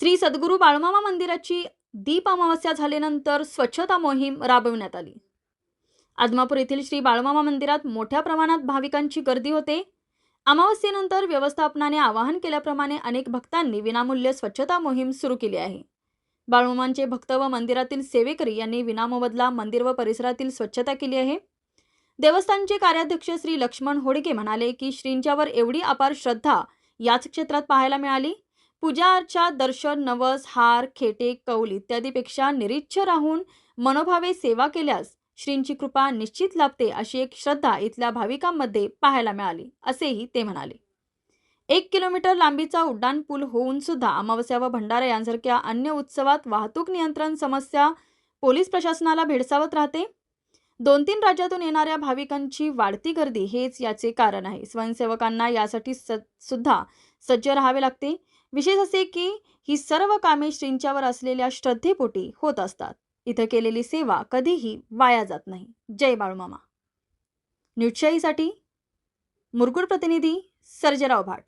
श्री सद्गुरू बाळमामा मंदिराची दीप अमावस्या झाल्यानंतर स्वच्छता मोहीम राबविण्यात आली. आदमापूर येथील श्री बाळमामा मंदिरात मोठ्या प्रमाणात भाविकांची गर्दी होते. अमावस्येनंतर व्यवस्थापनाने आवाहन केल्याप्रमाणे अनेक भक्तांनी विनामूल्य स्वच्छता मोहीम सुरू केली आहे. बाळमामांचे भक्त व मंदिरातील सेवेकरी यांनी विनामोबदला मंदिर व परिसरातील स्वच्छता केली आहे. देवस्थानचे कार्याध्यक्ष श्री लक्ष्मण होडके म्हणाले की श्रींच्यावर एवढी अपार श्रद्धा याच क्षेत्रात पाहायला मिळाली. पूजा अर्चा दर्शन नवस हार खेटे कौल इत्यादीपेक्षा निरीच्छ राहून मनोभावे सेवा केल्यास श्रींची कृपा निश्चित लाभते अशी एक श्रद्धा इथल्या भाविकांमध्ये पाहायला मिळाली असेही ते म्हणाले. एक किलोमीटर लांबीचा उड्डाण पूल होऊन सुद्धा अमावस्या व भंडारा यांसारख्या अन्य उत्सवात वाहतूक नियंत्रण समस्या पोलीस प्रशासनाला भेडसावत राहते? दोन तीन राज्यातून येणाऱ्या भाविकांची वाढती गर्दी हेच याचे कारण आहे. स्वयंसेवकांना यासाठी स सुद्धा सज्ज राहावे लागते. विशेष असे की ही सर्व कामे श्रींच्यावर असलेल्या श्रद्धेपोटी होत असतात. इथं केलेली सेवा कधीही वाया जात नाही. जय बाळूमामा. न्यूजशाहीसाठी मुरगुड प्रतिनिधी सर्जेराव भाट.